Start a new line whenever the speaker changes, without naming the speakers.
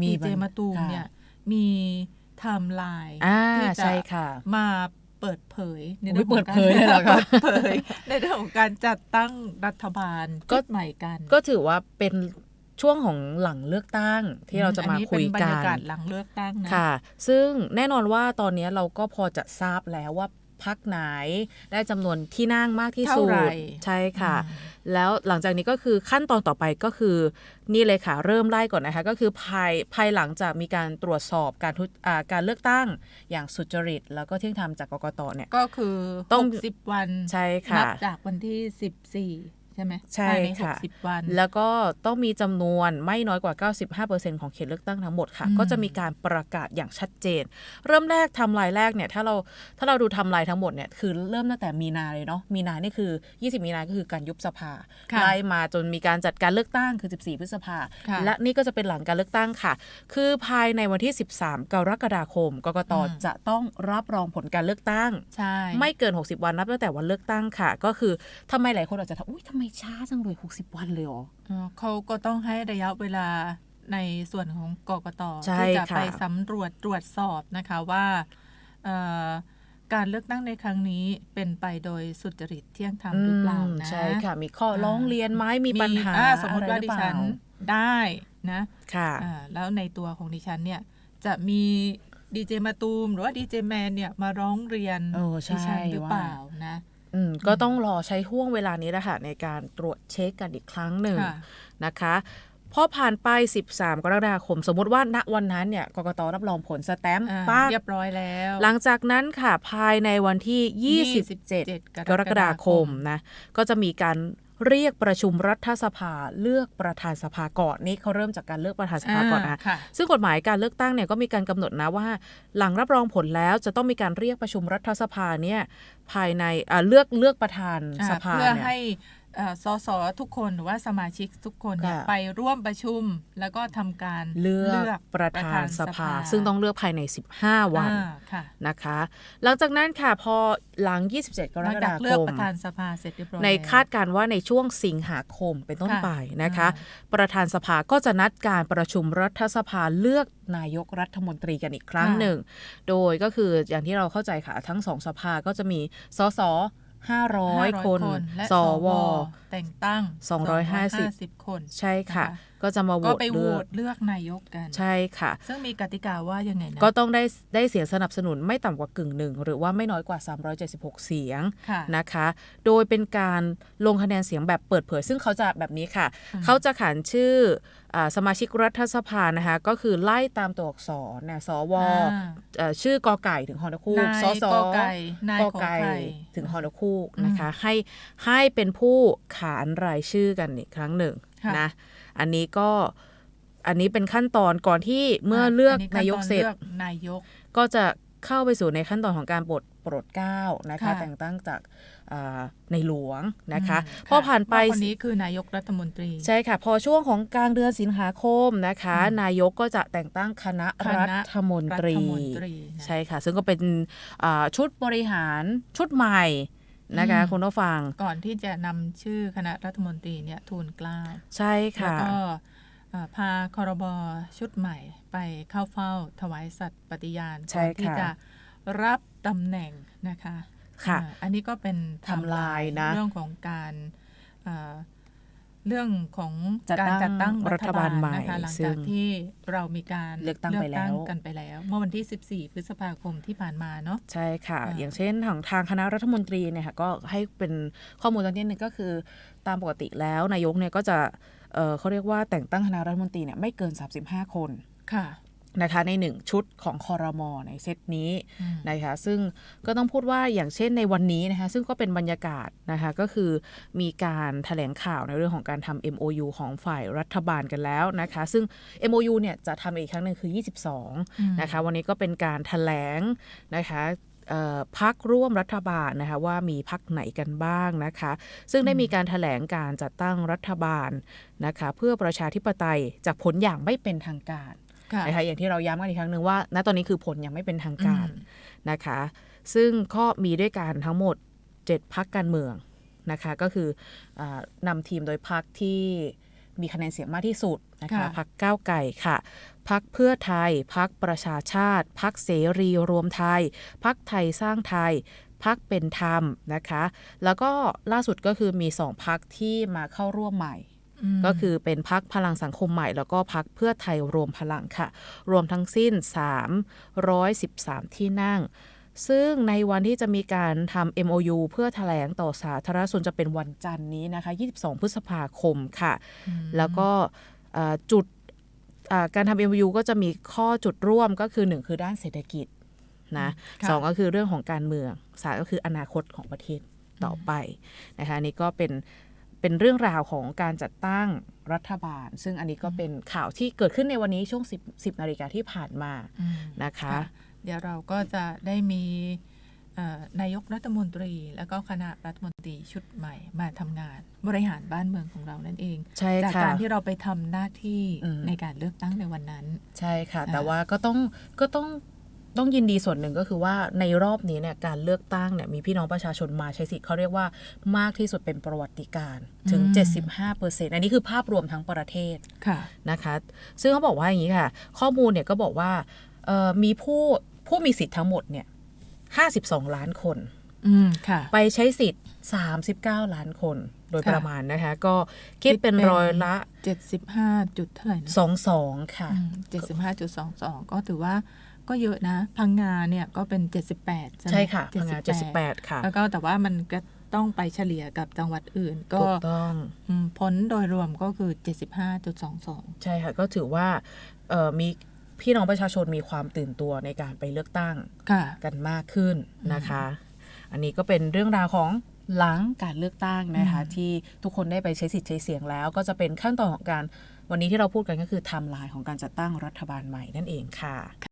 มี
ดี
บั
เจ
น
มาตูม
ค่ะ
เนี่ยมีไทม์ไลน์
อ่า
ที่จะ
ใช่ค่ะ
มาเปิดเผยใน
อุ๊ย
เรื่องของการ
เปิดเผยเลยเหรอคะ
เปิดเผยในเรื่องของการจัดตั้งรัฐบาล
ก็
ชุดใหม่กัน
ก็ถือว่าเป็นช่วงของหลังเลือกตั้งที่เราจะมา
อันนี้
คุย
เป็นบร
กั
รยานกาศหลังเลือกตั้งนะ
ค่ะ ซึ่งแน่นอนว่าตอนนี้เราก็พอจะทราบแล้วว่า พักไหน ได้จำนวนที่นั่งมากที่สุ
เท่าไหร่
ดใช่ค่ะ
อืม
แล้วหลังจากนี้ก็คือขั้นตอนต่อไปก็คือนี่เลยค่ะ เริ่มไล่ก่อนนะคะ ก็คือภายภายหลังจากมีการตรวจสอบการทุอ่าการเลือกตั้งอย่างสุจริต แล้วก็เที่ยงธรรมจากกกตเนี่ย
ก็คือ
ต้อง
หกสิบวัน
ใช่ค่ะ
นับจากวันที่สิบสี่ ใช่ไหม
ใช่
ภายในห
ค่ะ
กสิบวัน
แล้วก็ต้องมีจำนวนไม่น้อยกว่า 95%ของเขตเลือกตั้งทั้งหมดค่ะ
อืม
ก็จะมีการประกาศอย่างชัดเจน เริ่มแรกทำลายแรกเนี่ยถ้าเราถ้าเราดูทำลายทั้งหมดเนี่ยคือเริ่มตั้งแต่มีนาเลยเนาะมีนานี่คือ 20 มีนาก็คือการยุบสภา
ค่ะ
ไล่มาจนมีการจัดการเลือกตั้งคือ 14 พฤษภา
ค่ะ
และนี่ก็จะเป็นหลังการเลือกตั้งค่ะ คือภายในวันที่ 13 กรกฎาคมกกต
อืม
จะต้องรับรองผลการเลือกตั้ง
ใช่
ไม่เกิน 60 วันนับตั้งแต่วันเลือกตั้งค่ะ ก็คือทำไมหลายคนอาจจะถามอุ้ยทำไมช้าจังเลย60วันเลยเหรอ
เอ่อเขาก็ต้องให้ระยะเวลาในส่วนของกกต
ใช่
ที่จะ
ค่ะ
ไปสำรวจตรวจสอบนะคะว่าเอ่อการเลือกตั้งในครั้งนี้เป็นไปโดยสุจริตเที่ยงธรรมหรือเปล่า
อืม
นะ
ใช่ค่ะมีข้อร้องเรียนไหมมีปัญหา
อ่สมมติว่า
อะไรหรื
ดิ
อเป
ฉั
ล่าน
ได้นะ
ค่ะ
อ่าแล้วในตัวของดิฉันเนี่ยจะมีดีเจมาตูมหรือว่าดีเจแมนเนี่ยมาร้องเรียน
เออใช่
ดิฉันหรือเปล่านะ
อืมก็ต้องรอใช้ห่วงเวลานี้แหละค่ะในการตรวจเช็คกันอีกครั้งหนึ่ง
ค่ะ
นะคะ พอผ่านไป 13 กรกฎาคม สมมุติว่าณวันนั้นเนี่ยกกตรับรองผลสแตมป์
อ่า
ป้า
เรียบร้อยแล้ว
หลังจากนั้นค่ะภายในวันที่ 27
27
กรกฎาคมนะก็จะมีการเรียกประชุมรัฐสภาเลือกประธานสภาก่อนนี่เขาเริ่มจากการเลือกประธานสภาก่อนนะ
ค่ะ
ซึ่งกฎหมายการเลือกตั้งเนี่ยก็มีการกำหนดนะว่า หลังรับรองผลแล้วจะต้องมีการเรียกประชุมรัฐสภาเนี่ยภายในอ่าเลือกเลือกประธาน
อ่า
สภา
เพื่อ
เนี่ย
ให้เอ่อ สสทุกคนหรือว่าสมาชิกทุกคนเนี่ย
ค่ะ
ไปร่วมประชุมแล้วก็ทำการ
เลือกประธานสภา ซึ่งต้องเลือกภายใน 15 วัน
อ่าค่ะ
นะคะ หลังจากนั้นค่ะพอหลัง 27ก
ห
ร
ลัง
ก
จาก
ฎา
เลือก
คม
ประธานสภาเสร็จเรียบร้อย
ใน
แล้ว
คาดการณ์ว่าในช่วงสิงหาคมเป็นต้น
ค่ะ
ไปนะคะ
อ่
ประธานสภาก็จะนัดการประชุมรัฐสภาเลือกนายกรัฐมนตรีกันอีกครั้ง
ค่ะ
หนึ่ง โดยก็คืออย่างที่เราเข้าใจค่ะ ทั้งสองสภาก็จะมีสส 500 คน
และ
ส
ส
ว
วแต่งตั้ง
250
250คน
ใช่ค่ะ
นะคะ
ก็จะมาโหว
ก็
ต
ไปโหว
เลือก
ตเลือกนายกกัน
ใช่ค่ะ
ซึ่งมีกติกาว่ายังไงนะ
ก็ต้องได้ได้เสียงสนับสนุนไม่ต่ำกว่ากึ่งหนึ่งหรือว่าไม่น้อยกว่า 376 เสียง
ค่ะ
นะคะ โดยเป็นการลงคะแนนเสียงแบบเปิดเผย ซึ่งเขาจะแบบนี้ค่ะ
อืม
เขาจะขานชื่ออาสมาชิกรัฐสภานะคะก็คือไล่ตามตัวอักษรนะสว
อ่า
เอ่อชื่อกอไก่ถึงฮอนคูก
นาย
สส
กอไก่นาย
ก
ข
อ
อ
ไก่
ไข่
ถึงฮอนคูกนะคะให้ให้เป็นผู้ขานรายชื่อกันอีกครั้งหนึ่ง
ค่ะ
นะอันนี้ก็อันนี้เป็นขั้นตอนก่อนที่เมื่อเลือก
นนี้
นายก
ขั้ตอ
เสร็จ
ลือกนายก
ก็จะเข้าไปสู่ในขั้นตอนของการโปรดโปรดเกล้านะคะ
ค่ะ
แต่งตั้งจากอ่าในหลวงนะคะ
อืม
พอผ่านไป
ว่าคนนี้คือนายกรัฐมนตรี
ใช่ค่ะ พอช่วงของกลางเดือนสิงหาคมนะคะ
อืม
นายกก็จะแต่งตั้งคณะ
คณะ
รัฐมนตรี
รัฐมนตรีนะ
ใช่ค่ะ ซึ่งก็เป็นอ่าชุดบริหารชุดใหม่ นะคะ
อืม
คุณผู้ฟัง
ก่อนที่จะนำชื่อคณะรัฐมนตรีเนี่ยทูลเกล้า
ใช่
แล้ว
ค่ะ
ก็เอ่อพาคอรบชุดใหม่ไปเข้าเฝ้าถวายสัตย์ปฏิญาณ
ใช่
ก่อนที่
ค่ะ
จะรับตำแหน่งนะคะ
ค่ะ
อ่าอันนี้ก็เป็น
ไทำลายนะ
เรื่องของการ เอ่อเรื่องของ
จัด
การ
ตั้ง
จัดตั้ง
รัฐบาลใหม่
นะคะหลัง
ซึ่
จาก
ง
ที่เรามีการ
เลือกตั้งไปแล้ว
กันไปแล้ว เมื่อวันที่ 14 พฤษภาคมที่ผ่านมาเนาะ
ใช่ค่ะ
อ่า
อย่างเช่นทางทางคณะรัฐมนตรีเนี่ยค่ะก็ให้เป็นข้อมูลตรงนี้หนึ่งก็คือตามปกติแล้วนายกเนี่ยก็จะเอ่อเขาเรียกว่าแต่งตั้งคณะรัฐมนตรีเนี่ยไม่เกิน 35 คน
ค่ะ
นะคะในหนึ่งชุดของคอรมอในเซตนี้
อืม
นะคะซึ่งก็ต้องพูดว่าอย่างเช่นในวันนี้นะคะซึ่งก็เป็นบรรยากาศนะคะก็คือมีการแถลงข่าวในเรื่องของการทำ MOU ของฝ่ายรัฐบาลกันแล้วนะคะซึ่ง MOU เนี่ยจะทำอีกครั้งหนึ่งคือ 22นะคะวันนี้ก็เป็นการถแถลงนะคะเอ่อพักร่วมรัฐบาลนะคะว่ามีพักไหนกันบ้างนะคะ ซึ่งได้มีการถแถลงการจัดตั้งรัฐบาลนะคะเพื่อประชาธิปไตยจากผลอย่างไม่เป็นทางการ
ค่ะ
นะคะอย่างที่เราย้ำกันอีกครั้งหนึ่งว่า ณตอนนี้คือผลยังไม่เป็นทางการ
อืม
นะคะ ซึ่งก็มีด้วยกันทั้งหมด 7พักการเมืองนะคะ ก็คืออานำทีมโดยพักที่มีคะแนนเสียงมากที่สุดนะคะ
ค่ะ
พักก้าวไก่ค่ะ พักเพื่อไทย พักประชาชาติ พักเสรีรวมไทย พักไทยสร้างไทย พักเป็นธรรมนะคะ แล้วก็ล่าสุดก็คือมีสองพักที่มาเข้าร่วมใหม่
ม
ก็คือเป็นพักพลังสังคมใหม่ แล้วก็พักเพื่อไทยรวมพลังค่ะ รวมทั้งสิ้น 313 ที่นั่ง ซึ่งในวันที่จะมีการทำ MOU เพื่อแถลงต่อสาธารณชนจะเป็นวันจันทร์นี้นะคะ 22 พฤษภาคมค่ะ แล้วก็เอ่อจุดอ่าการทำ MOU ก็จะมีข้อจุดร่วมก็คือ 1 คือด้านเศรษฐกิจนะ
ค่ะ
สองก็คือเรื่องของการเมืองสามก็คืออนาคตของประเทศต่อไปนะคะอันนี่ก็เป็น เป็นเรื่องราวของการจัดตั้งรัฐบาล ซึ่งอันนี้ก็เป็นข่าวที่เกิดขึ้นในวันนี้ช่วง 10 10นาฬิกาที่ผ่านมา
อืม
นะคะ
ค่ะเดี๋ยวเราก็จะได้มีเอ่อนายกรัฐมนตรี แล้วก็คณะรัฐมนตรีชุดใหม่มาทำงานบริหารบ้านเมืองของเรานั่นเอง
ใช่
จาก
ค่ะ
การที่เราไปทำหน้าที่
อืม
ในการเลือกตั้งในวันนั้น
ใช่ค่ะ
อ่า
แต่ว่าก็ต้องก็ต้อง ต้องยินดีส่วนหนึ่งก็คือว่าในรอบนี้เนี่ยการเลือกตั้งเนี่ยมีพี่น้องประชาชนมาใช้สิทธิ์เขาเรียกว่ามากที่สุดเป็นประวัติการณ์ถึง 75%อันนี้คือภาพรวมทั้งประเทศ
ค่ะ
นะคะ ซึ่งเขาบอกว่าอย่างนี้ค่ะ ข้อมูลเนี่ยก็บอกว่าเอ่อมีผู้ผู้มีสิทธิ์ทั้งหมดเนี่ย 52 ล้านคน
อืมค่ะ
ไปใช้สิทธิ์ 39 ล้านคนโดย
ค่ะ
ประมาณนะคะ ก็คิดเป็น
คิดเป็น
ร้อยละ
เจ็ดสิบห้าจุดเท่าไหร่นะ
22ค่ะ
เจ็ดสิบห้าจุดสองสองก็ถือว่า ก็เยอะนะ พังงาเนี่ยก็เป็นเจ็ดสิบแปดใช่ไหม
ใช่ค่ะพังงา
78
78 ค่ะ
แล้วก็แต่ว่ามันก็ต้องไปเฉลี่ยกับจังหวัดอื่นก็
ถูกต้อง
อืมผลโดยรวมก็คือ 75.22
ใช่ค่ะ ก็ถือว่าเอ่อมีพี่น้องประชาชนมีความตื่นตัวในการไปเลือกตั้ง
ค่ะ
กันมากขึ้นนะคะ อันนี้ก็เป็นเรื่องราวของหลังการเลือกตั้งนะคะ
อืม
ที่ทุกคนได้ไปใช้สิทธิ์ใช้เสียงแล้ว ก็จะเป็นขั้นตอนของการวันนี้ที่เราพูดกันก็คือไทม์ไลน์ของการจัดตั้งรัฐบาลใหม่นั่นเองค่ะ